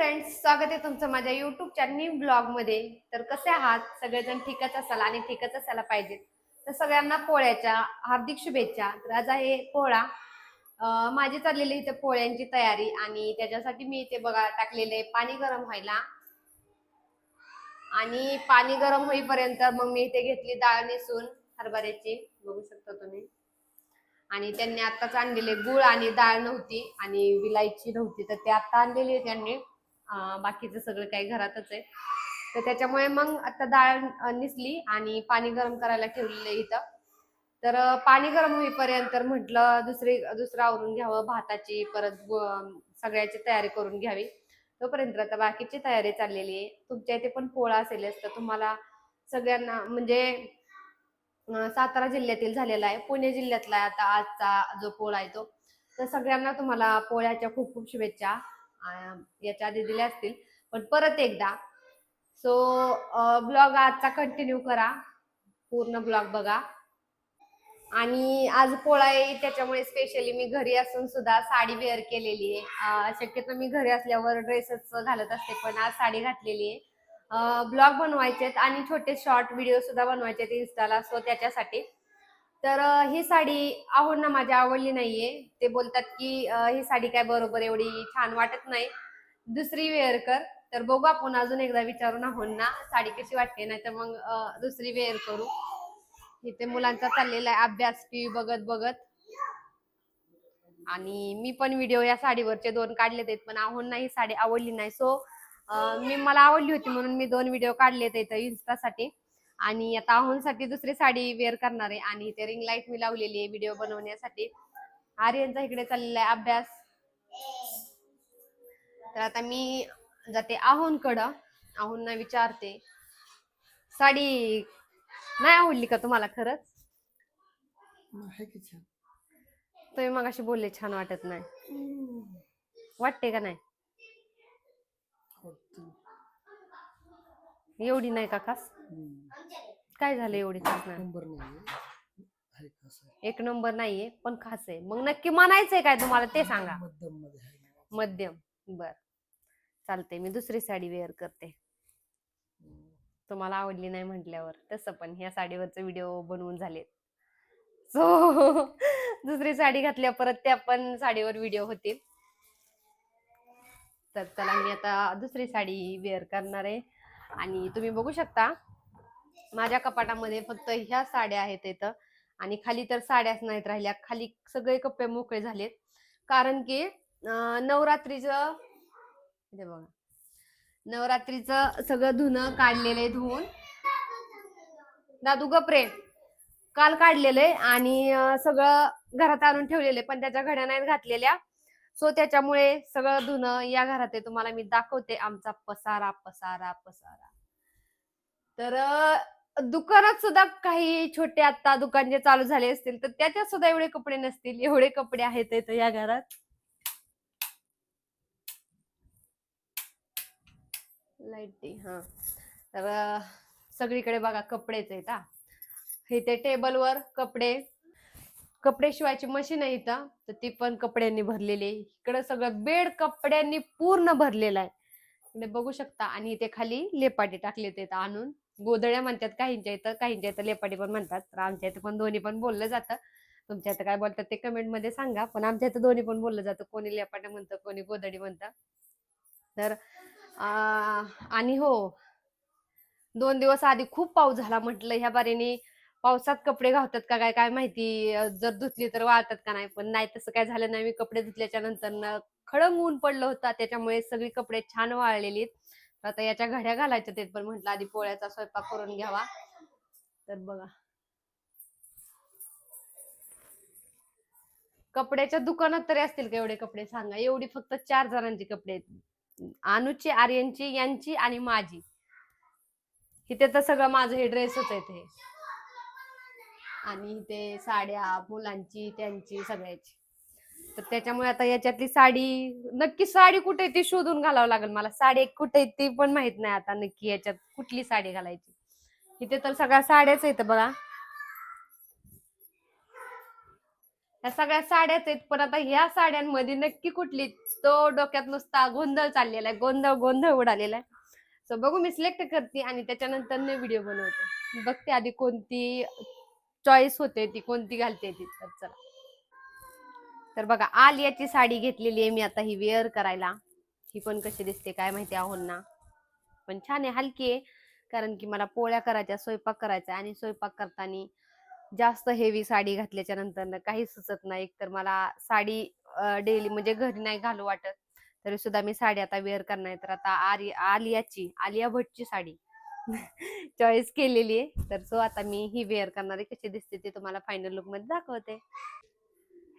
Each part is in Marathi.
फ्रेंड्स स्वागत आहे तुमचं माझ्या युट्यूबच्या न्यू ब्लॉगमध्ये. तर कसे आहात? सगळेजण ठीकच असाल आणि ठीकच असायला पाहिजेत तर सगळ्यांना पोळ्याच्या हार्दिक शुभेच्छा. तर आज आहे पोळा. माझी चाललेली इथे पोळ्यांची तयारी आणि त्याच्यासाठी मी इथे बघा टाकलेले पाणी गरम व्हायला. आणि पाणी गरम होईपर्यंत मग मी इथे घेतली डाळ नेसून हरभऱ्याची. बघू शकता तुम्ही. आणि त्यांनी आत्ताच आणलेले गुळ आणि डाळ नव्हती आणि विलायची नव्हती. तर ते आत्ता आणलेली त्यांनी. बाकीचं सगळं काही घरातच आहे. तर त्याच्यामुळे मग आता डाळ निसली आणि पाणी गरम करायला ठेवलेलं आहे इथं. तर पाणी गरम होईपर्यंत म्हटलं दुसरी दुसरं आवरून घ्यावं भाताची परत सगळ्याची तयारी करून घ्यावी. तोपर्यंत आता बाकीची तयारी चाललेली आहे. तुमच्या इथे पण पोळा असेलच तर तुम्हाला सगळ्यांना म्हणजे सातारा जिल्ह्यातील झालेला आहे. पुणे जिल्ह्यातला आहे आता आजचा जो पोळा आहे तो. तर सगळ्यांना तुम्हाला पोळ्याच्या खूप खूप शुभेच्छा. याच्या आधी दिल्या असतील. पण परत एकदा. सो ब्लॉग आजचा कंटिन्यू करा. पूर्ण ब्लॉग बघा. आणि आज पोळा आहे त्याच्यामुळे स्पेशली मी घरी असून सुद्धा साडी वेअर केलेली आहे. शक्यतो मी घरी असल्यावर ड्रेसच घालत असते पण आज साडी घातलेली आहे. ब्लॉग बनवायचे आहेत आणि छोटे शॉर्ट व्हिडिओ सुद्धा बनवायचे आहेत इन्स्टाला सो त्याच्यासाठी तर ही साडी आहोंना माझ्या आवडली नाहीये. ते बोलतात की ही साडी काय बरोबर एवढी छान वाटत नाही. दुसरी वेअर कर. तर बघू आपण अजून एकदा विचारून आहोंना साडी कशी वाटते. नाही तर मग दुसरी वेअर करू. इथे मुलांचा चाललेला आहे अभ्यास टीव्ही बघत बघत. आणि मी पण व्हिडिओ या साडीवरचे दोन काढलेत आहेत पण आहोंना ही साडी आवडली नाही. सो मी मला आवडली होती म्हणून मी दोन व्हिडिओ काढलेत इथं इन्स्टासाठी. आणि आता आहोंसाठी दुसरी साडी वेअर करणार आहे. आणि इथे रिंग लाइट मी लावलेली आहे व्हिडिओ बनवण्यासाठी. आर्यनचा इकडे चाललेला आहे अभ्यास. तर आता मी जाते आहोंकडं आहोंना विचारते. साडी नाही आवडली का तुम्हाला खरंच? तुम्ही मग अशी बोलले छान वाटत नाही. वाटते का नाही? एवढी नाही का खास. काय झालं एवढी खास नाही? नंबर नाही आहे एक नंबर नाहीये पण खास आहे. मग नक्की म्हणायचंय काय तुम्हाला ते सांगा. मध्यममध्ये आहे. मध्यम. बर. चालते मी दुसरी साडी वेअर करते. तुम्हाला आवडली नाही म्हटल्यावर. तसं पण ह्या साडीवरचे व्हिडिओ बनवून झालेत. सो दुसरी साडी घातल्या परत त्या पण साडीवर व्हिडिओ होतील. तर चला मी आता दुसरी साडी वेअर करणार आहे. आणि तुम्ही बघू शकता माझ्या कपाटामध्ये फक्त ह्या साड्या आहेत इथं. आणि खाली तर साड्याच नाहीत राहिल्या खाली सगळे कप्पे मोकळे झालेत. कारण की नवरात्रीचं बघा. नवरात्रीचं सगळं धुणं काढलेलं आहे धुवून. दादू गपरे काल काढलेलं आहे आणि सगळं घरात आणून ठेवलेलं आहे पण त्याच्या घड्या नाहीत घातलेल्या. सो त्याच्यामुळे सगळं धुणं या घरात आहे. तुम्हाला मी दाखवते आमचा पसारा पसारा पसारा. तर दुकानात सुद्धा काही छोटे आता दुकान जे चालू झाले असतील तर त्याच्यात सुद्धा एवढे कपडे नसतील. एवढे कपडे आहेत इथं या घरात. लाइट हा. तर सगळीकडे बघा कपडेच आहेत हा. इथे टेबलवर कपडे कपडे शिवायची मशीन आहे इथं. तर ती पण कपड्यांनी भरलेली आहे. इकडं सगळं बेड कपड्यांनी पूर्ण भरलेलं आहे. इकडे बघू शकता. आणि इथे खाली लेपाटी टाकले ते आणून. गोदड्या म्हणतात काहींच्या इथं काहींच्या इथं लेपाटी पण म्हणतात. तर आमच्या इथं पण दोन्ही पण बोललं जातं. तुमच्या इथं काय बोलतात ते कमेंटमध्ये सांगा. पण आमच्या इथं दोन्ही पण बोललं जातं. कोणी लेपाट्या म्हणतं कोणी गोदडी म्हणतं. तर आणि हो दोन दिवस आधी खूप पाऊस झाला म्हटलं ह्या बारीने. पावसात कपडे घालतात का काय काय माहिती जर धुतली तर वाळतात का नाही पण नाही तसं काय झालं नाही. मी कपडे धुतल्याच्या नंतर खडंग ऊन पडलं होतं त्याच्यामुळे सगळी कपडे छान वाळलेली आता याच्या घड्या घालायच्या ते पण म्हटलं आधी पोळ्याचा स्वयंपाक करून घ्यावा. तर बघा. कपड्याच्या दुकानात तरी असतील का एवढे कपडे सांगा? एवढी फक्त चार जणांची कपडे अनुची आर्यनची यांची आणि माझी. इथे तर सगळं माझं हे ड्रेसच आहे ते. आणि इथे साड्या मुलांची त्यांची सगळ्याची. तर त्याच्यामुळे आता याच्यातली साडी नक्की साडी कुठे ती शोधून घालावं लागेल मला. साडी कुठे ती पण माहीत नाही आता नक्की याच्यात कुठली साडी घालायची. इथे तर सगळ्या साड्याच आहेत बघा. ह्या सगळ्या साड्याच आहेत पण आता ह्या साड्यांमध्ये नक्की कुठली तो डोक्यात नुसता गोंधळ चाललेला आहे. गोंधळ गोंधळ उडालेला आहे. सो बघू मी सिलेक्ट करते आणि त्याच्यानंतर व्हिडिओ बनवते. बघते आधी कोणती चॉईस होते ती कोणती घालते ती. तर चला. तर बघा आलियाची साडी घेतलेली आहे मी आता ही वेअर करायला. ही पण कशी दिसते काय माहिती आहोंना पण छान आहे हलकी आहे. कारण की मला पोळ्या करायच्या स्वयंपाक करायचा आणि स्वयंपाक करताना जास्त हेवी साडी घातल्याच्या नंतर काही सुचत नाही. एक तर मला साडी डेली म्हणजे घरी नाही घालू वाटत. तरी सुद्धा मी साडी आता वेअर करणार आहे. तर आता आर्य आलियाची आलिया भट्टची साडी. चॉईस केलेली आहे. तर सो आता मी ही वेअर करणारी कशी दिसते ते तुम्हाला फायनल लुकमध्ये दाखवते.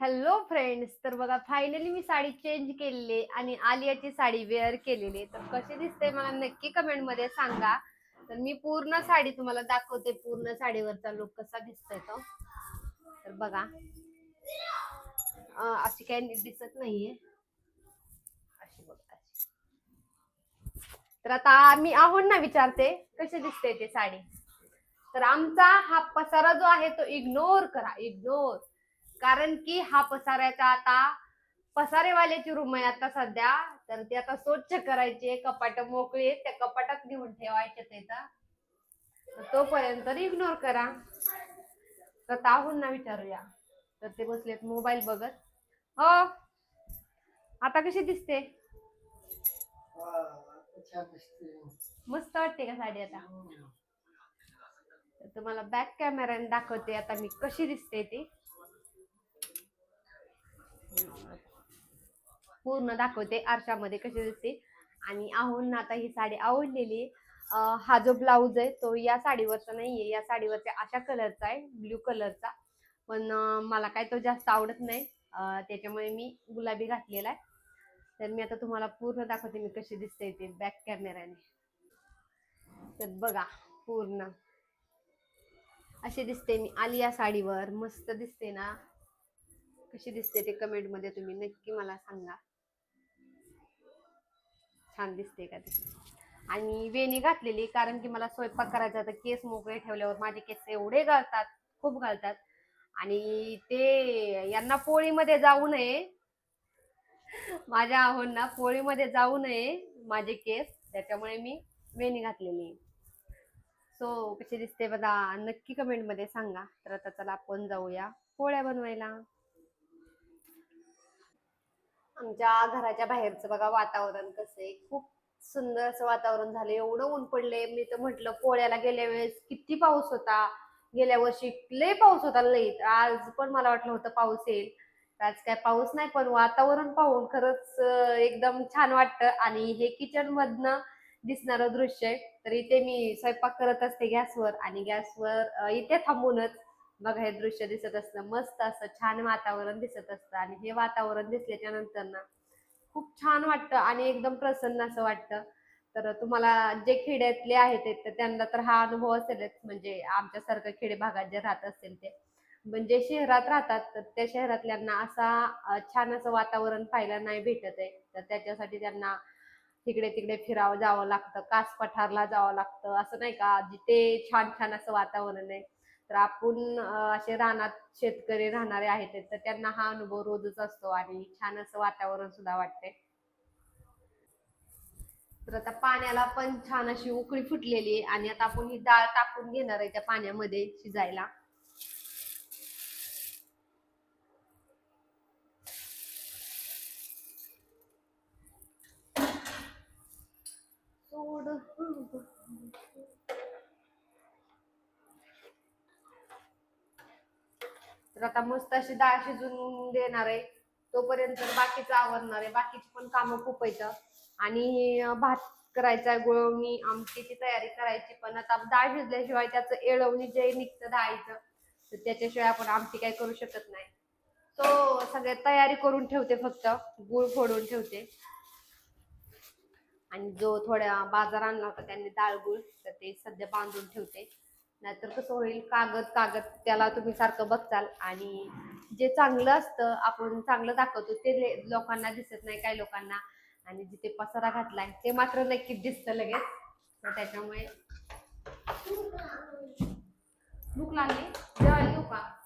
हॅलो फ्रेंड्स तर बघा फायनली मी साडी चेंज केलेली आहे आणि आलियाची साडी वेअर केलेली आहे. तर कशी दिसते मला नक्की कमेंटमध्ये सांगा. तर मी पूर्ण साडी तुम्हाला दाखवते पूर्ण साडीवरचा लुक कसा दिसतोय तो. तर बघा. अशी काही नीट दिसत नाहीये अशी बघा अशी. तर आता मी आहोत ना विचारते कशी दिसते ते साडी? तर आमचा हा पसारा जो आहे तो इग्नोर करा इग्नोर कारण की हा पसाऱ्याचा आता पसारेवाल्याची रूम आहे आता सध्या. तर ते आता स्वच्छ करायचे कपाट मोकळी आहेत, त्या कपाटात घेऊन ठेवायचे ते तोपर्यंत इग्नोर करा. तर ताहून विचारूया. तर ते बसलेत मोबाईल बघत. हो. आता कशी दिसते? दिसते मस्त वाटते का साडी आता? तर तुम्हाला बॅक कॅमेऱ्याने दाखवते आता मी कशी दिसते ती. पूर्ण दाखवते आरशामध्ये कशी दिसते. आणि आहून आता ही साडी आवडलेली. हा जो ब्लाऊज आहे तो या साडीवरचा नाहीये. या साडीवरच्या अशा कलरचा आहे ब्ल्यू कलरचा पण मला काय तो जास्त आवडत नाही. त्याच्यामुळे मी गुलाबी घातलेला आहे. तर मी आता तुम्हाला पूर्ण दाखवते मी कशी दिसते ते बॅक कॅमेऱ्याने तर बघा पूर्ण. अशी दिसते मी आलिया साडीवर. मस्त दिसते ना? कशी दिसते ते कमेंटमध्ये तुम्ही नक्की मला सांगा. छान दिसते का ते? आणि वेणी घातलेली कारण की मला स्वयंपाक करायचा तर केस मोकळे ठेवल्यावर माझे केस एवढे घालतात खूप घालतात आणि ते यांना पोळीमध्ये जाऊ नये. माझ्या आहोंना पोळीमध्ये जाऊ नये माझे केस. त्याच्यामुळे मी वेणी घातलेली आहे. सो कशी दिसते बघा नक्की कमेंटमध्ये सांगा. तर आता चला आपण जाऊया पोळ्या बनवायला. आमच्या घराच्या बाहेरचं बघा वातावरण कसं आहे. खूप सुंदर असं वातावरण झालं एवढं ऊन पडले मी तर म्हटलं पोळ्याला गेल्या वेळेस किती पाऊस होता. गेल्या वर्षी लय पाऊस होता लई आज पण मला वाटलं होतं पाऊस येईल. आज काय पाऊस नाही पण वातावरण पाहून खरंच एकदम छान वाटतं. आणि हे किचन मधनं दिसणारं दृश्य आहे. तर इथे मी स्वयंपाक करत असते गॅसवर आणि गॅसवर इथे थांबूनच बघा हे दृश्य दिसत असतं. मस्त असं छान वातावरण दिसत असतं. आणि हे वातावरण दिसल्याच्या नंतर ना खूप छान वाटतं आणि एकदम प्रसन्न असं वाटतं. तर तुम्हाला जे खेड्यातले आहेत ते- तर त्यांना तर हा अनुभव असेलच. म्हणजे आमच्यासारखं खेडे भागात जे राहत असेल ते. म्हणजे शहरात राहतात तर त्या शहरातल्यांना असा छान असं वातावरण पाहायला नाही भेटत आहे. तर त्याच्यासाठी त्यांना तिकडे तिकडे फिरावं जावं लागतं कास पठारला जावं लागतं असं नाही का? जिथे छान छान असं वातावरण आहे. तर आपण असे रानात शेतकरी राहणारे आहेत तर त्यांना हा अनुभव रोजच असतो आणि छान असं वातावरण सुद्धा वाटते तर आता पाण्याला पण छान अशी उकळी फुटलेली आणि आता आपण ही डाळ टाकून घेणार आहे त्या पाण्यामध्ये शिजायला. सोड तर आता मस्त अशी डाळ शिजून देणार आहे. तोपर्यंत बाकीचं आवरणार आहे. बाकीची पण कामं खूप आहेत. आणि भात करायचा गुळवणी आमटीची तयारी करायची. पण आता डाळ शिजल्याशिवाय त्याचं एळवणी जे निघतं डाळीचं तर त्याच्याशिवाय आपण आमटी काही करू शकत नाही. तो सगळ्या तयारी करून ठेवते फक्त. गुळ फोडून ठेवते. आणि जो थोड्या बाजार आणला होता त्यांनी डाळगुळ तर ते सध्या बांधून ठेवते. नाहीतर कसं होईल कागद कागद त्याला तुम्ही सारखं बघताल. आणि जे चांगलं असतं आपण चांगलं दाखवतो ते ले- लोकांना दिसत नाही काही लोकांना. आणि जिथे पसारा घातलाय ते मात्र नक्कीच दिसतं लगेच. तर त्याच्यामुळे भूक लागली. जेवायला येऊ का?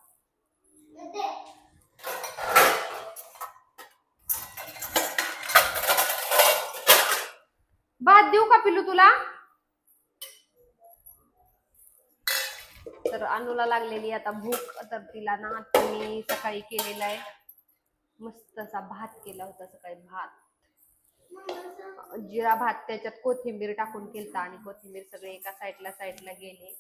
भात देऊ का पिलू तुला? तर अनुला लागलेली आता भूक तर तिला ना तुम्ही मी सकाळी केलेला आहे. मस्त असा भात केला होता सकाळी भात. जिरा भात त्याच्यात कोथिंबीर टाकून केलता आणि कोथिंबीर सगळे एका साईडला साईडला गेले.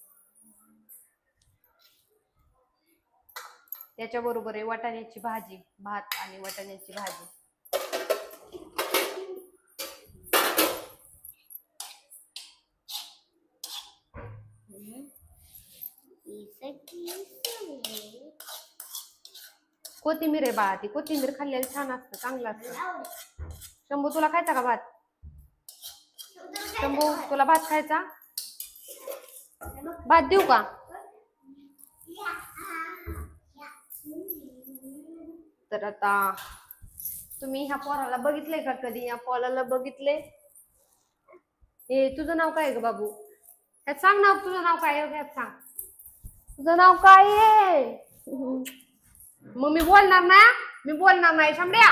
त्याच्या बरोबर आहे वाटाण्याची भाजी भात आणि वाटाण्याची भाजी. कोथिंबीर आहे बाळा ती कोथिंबीर खाल्लेलं छान असतं चांगलं असतं. शंभू तुला खायचा का भात? शंभू तुला भात खायचा? भात देऊ का? तर आता तुम्ही ह्या पोराला बघितलंय का कधी? या पोराला बघितले हे तुझं नाव काय आहे ग बाबू? ह्यात सांग नाव तुझं नाव काय आहे? ह्यात सांग. तुझं नाव काय आहे? मग मी बोलणार ना? मी बोलणार नाही शामड्या.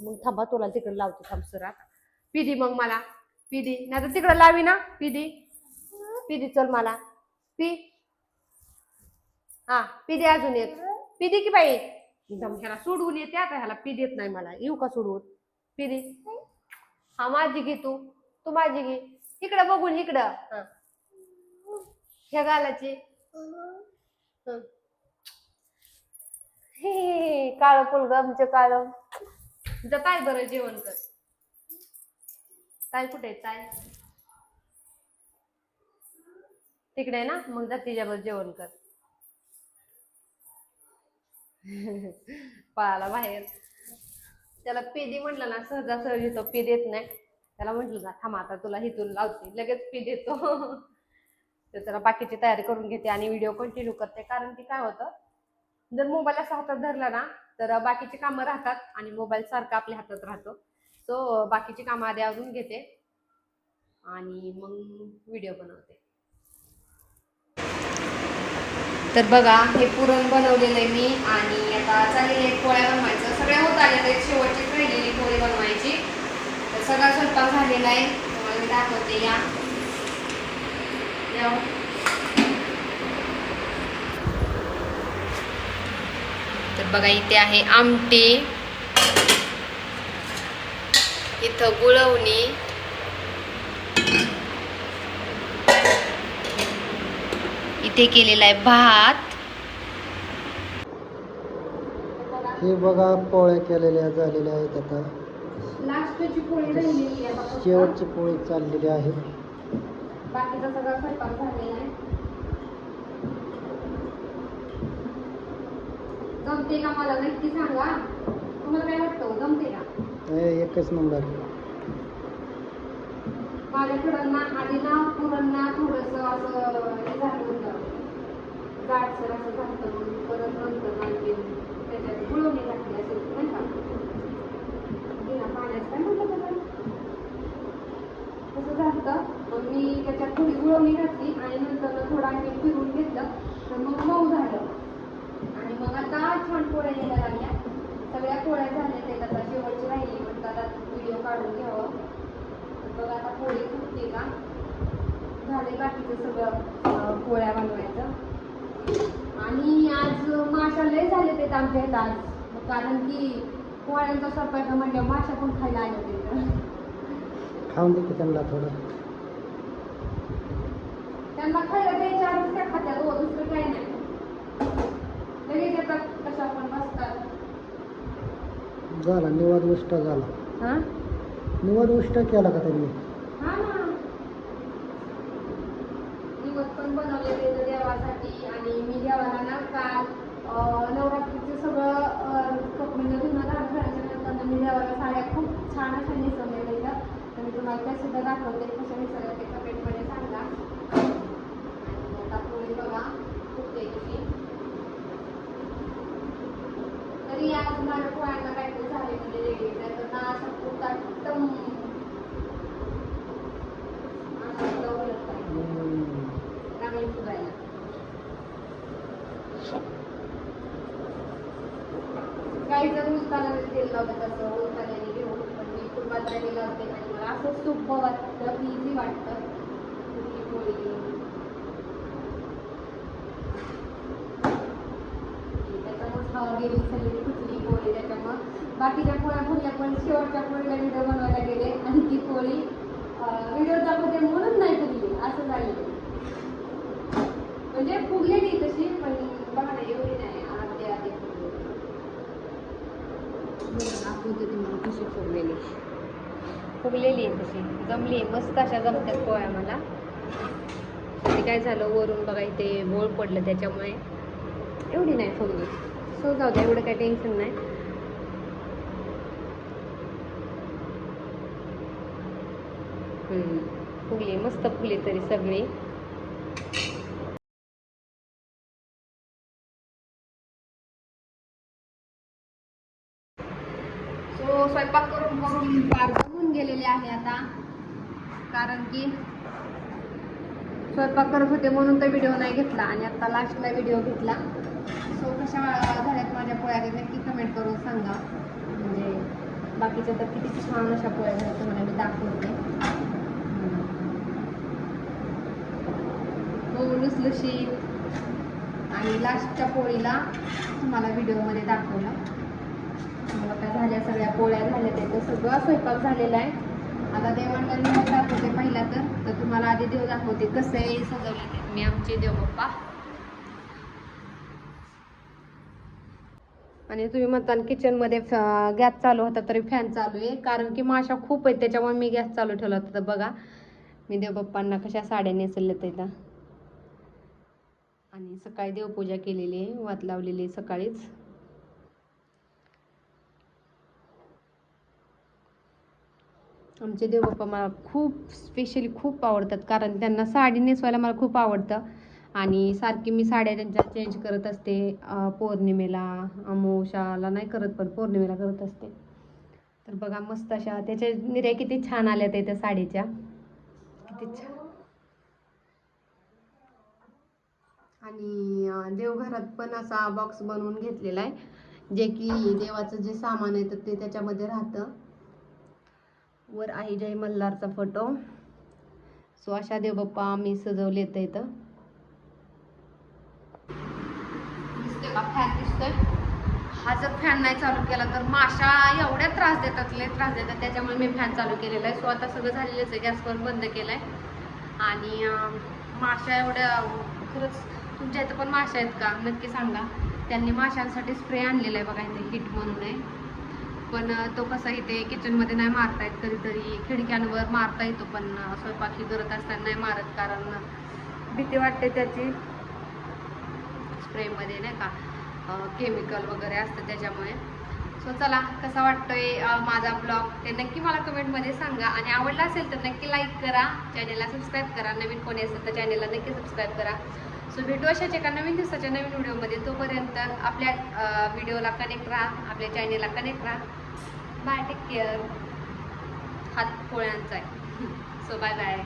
मग थांबा तुला तिकडे लावते थांब सर आता. पिदी मग मला. पिदी. नाही तर तिकडे लावी ना पिदी. पिदी चल मला. पी. हा पिदी अजून एक पिदी की बाई? एकदम ह्याला सोडवून येते आता ह्याला पी देत नाही मला. येऊ का सोडवून पिदी. हा माझी घे तू. तू माझी घे. इकडं बघून इकडं. हा. ह्या गालाची. हं. हे काळ पोलग आमचं काळ. जा काय बरं जेवण कर. काय कुठे काय तिकडे ना? मग जा तिच्यावर जेवण कर. पळाला बाहेर. त्याला पेदी म्हटलं ना सहजासहजी तो पी देत नाही. त्याला म्हटलं ना थांब आता तुला हिथून लावते. लगेच पी देतो तर त्याला बाकीची तयारी करून घेते आणि व्हिडिओ कंटिन्यू करते. कारण की काय होतं जर मोबाईल असा हातात धरला ना तर बाकीची कामं राहतात आणि मोबाईल सारखा आपल्या हातात राहतो. सो बाकीची कामं आधी आवरून घेते आणि मग व्हिडिओ बनवते. तर बघा हे पुरण बनवलेलं आहे मी आणि आता चालेल आहे पोळ्या बनवायचं. सगळ्या होत आल्या एक शेवटचीच राहिलेली पोळी बनवायची. तर सगळा स्वयंपाक झालेला आहे. तुम्हाला मी दाखवते या. तर बघा इथे आहे आमटी. इथं गुळवणी. इथे केलेला आहे भात. हे बघा पोळ्या केलेल्या झालेल्या आहेत आता. लास्टची पोळी राहिलेली आहे बघा. शेवटची पोळी चाललेली आहे. बाकीचा सगळा स्वयंपाक झालेला आहे. जमते का मला? नक्की सांगा. तुम्हाला काय वाटतं जमते का? हे एकच नंबर. माझ्याकडं ना आधी ना पुरण ना थोडस असं हे झालं होतं. जाडसर असं झालं परत नंतर आणखी त्याच्यात गुळवणी टाकली असेल नाही का? बिना पाण्यात काय म्हणतात? तसं झालं मग मी त्याच्यात थोडी गुळवणी घातली आणि नंतर थोडं आणखी फिरून घेतलं. तर मग मऊ झालं. आणि मग आता छान पोळ्या यायला लागल्या. सगळ्या पोळ्या झाल्या ते आता शेवटची राहिली पण आता व्हिडिओ काढून घ्यावं. बघा आता पोळी फुटते का? झाले बाकीचं सगळं पोळ्या बनवायचं. आणि आज माशा लय झाले ते आमच्या इथं आज. मग कारण की पोळ्यांचा स्वयंपाक म्हणजे माशा पण खायला आले होते खाऊन दे त्यांना थोडं. त्यांना खायला द्यायच्या आधीच त्या खात्यात हो दुसरं काही नाही. लगेच येतात कशा पण बसतात. झाला निवाद उष्ट झाला. हा? निवाद उष्ट केला का त्यांनी? हा ना. निवद पण बनवले त्याचं देवासाठी आणि मी देवाला ना काल नवरात्रीचं सगळं म्हणजे धुणं झाल्याच्यानंतर मी देवाला साड्या खूप छान अशा नेसवलेल्या तर मी तुम्हाला त्या सुद्धा दाखवते कशा नेसवल्या ते कमेंटमध्ये सांगा आणि आता पोळी बघा फुटते कशी तरी आज माझ्या पोळ्यांना काहीतरी झाले म्हणजे वेगळे तर ना असं पोटात एकदम असं लवलत पाहिजे. हम्म. चांगली फुगायला. काही जण उस्तानाने तेल लावतात असं उस्तानाने घेऊन पण मी कुर्बात तऱ्हेने लावते आणि मला असं सोपं वाटतं इझी वाटतं कुठली पोळी त्याच्यामुळे हवा गेली सगळी कुठली पोळी त्याच्यामुळं बाकीच्या पोळ्या फुगल्या पण शेवटच्या पोळीला व्हिडिओ बनवायला गेले आणि ती पोळी व्हिडिओ दाखवते म्हणून नाही फुगली असं झालं. म्हणजे फुगलेली तशी पण बघा एवढी नाही आधी आधी फुगले. दाखवते तुम्हाला कशी फुगलेली. फुगलेली आहे तशी जमली आहे मस्त अशा जमत्यात पोळ्या मला. आणि काय झालं वरून बघा इथे बोळ पडलं त्याच्यामुळे. एवढी नाही फुगली. सो जाऊ द्या एवढं काही टेन्शन नाही. हम्म, फुगली मस्त फुगली तरी सगळी. सो स्वयंपाक करून करून पार जमून गेलेले आहे आता. कारण की स्वयंपाक करत होते म्हणून तर व्हिडिओ नाही घेतला आणि आता लास्टला व्हिडिओ घेतला. सो कशा झाल्यात माझ्या पोळ्या नक्की कमेंट करून सांगा. म्हणजे बाकीच्या तर किती छान अशा पोळ्या झाल्या तुम्हाला मी दाखवते. हो लुसलुशीत. आणि लास्टच्या पोळीला तुम्हाला व्हिडिओमध्ये दाखवलं. मला काय झाल्या सगळ्या पोळ्या झाल्या त्याचं सगळं स्वयंपाक झालेला आहे. आता देवांना मी दाखवते पहिला तर. तर तुम्हाला आधी देव दाखवते. कसं आहे? सजवले ते मी आमचे देव बाप्पा. आणि तुम्ही म्हणता किचनमध्ये गॅस चालू होता तरी फॅन चालू आहे. कारण की माशा खूप आहेत त्याच्यामुळे मी गॅस चालू ठेवला होता. तर बघा मी देवबाप्पांना कशा साड्या नेसल्यात इथं. आणि सकाळी देवपूजा केलेली आहे वात लावलेली आहे सकाळीच. आमचे देवबाप्पा मला खूप स्पेशली खूप आवडतात. कारण त्यांना साडी नेसवायला मला खूप आवडतं. आणि सारखी मी साड्या त्यांच्या चेंज करत असते. पौर्णिमेला अमोशाला नाही करत पण पौर्णिमेला करत असते. तर बघा मस्त अशा त्याच्या निर्या किती छान आल्या त्या त्या साडीच्या. किती छान. आणि देवघरात पण असा बॉक्स बनवून घेतलेला आहे. जे की देवाचं जे सामान आहे तर ते त्याच्यामध्ये राहतं. वर आहे जय मल्हारचा फोटो सो अशा देवबाप्पा मी सजवले तर इथं. दिसतोय का? फॅन दिसतोय? हा जर फॅन नाही चालू केला तर माशा एवढ्या त्रास देतात लय त्रास देतात. त्याच्यामुळे मी फॅन चालू केलेला आहे. सो आता सगळं झालेलंच आहे. गॅस पण बंद केलाय. आणि माशा एवढ्या खरंच तुमच्या इथं पण माशा आहेत का? नक्की सांगा. त्यांनी माशांसाठी स्प्रे आणलेला आहे बघा इथे हिट म्हणून आहे. पण तो कसा इथे किचनमध्ये नाही मारता येत कधीतरी. खिडक्यांवर मारता येतो पण स्वयंपाकी करत असताना नाही मारत कारण भीती वाटते त्याची. स्प्रेमध्ये नाही का केमिकल वगैरे असतं त्याच्यामुळे. सो चला कसा वाटतोय माझा ब्लॉग? ते नक्की मला कमेंटमध्ये सांगा. आणि आवडला असेल तर नक्की लाईक करा. चॅनेलला सबस्क्राईब करा. नवीन कोणी असेल तर चॅनेलला नक्की सबस्क्राईब करा. सो भेटू अशाच एका नवीन दिवसाच्या नवीन व्हिडिओमध्ये तोपर्यंत आपल्या व्हिडिओला कनेक्ट राहा. आपल्या चॅनेलला कनेक्ट राहा. बाय टेक केअर हात पोळ्यांचा आहे. So bye bye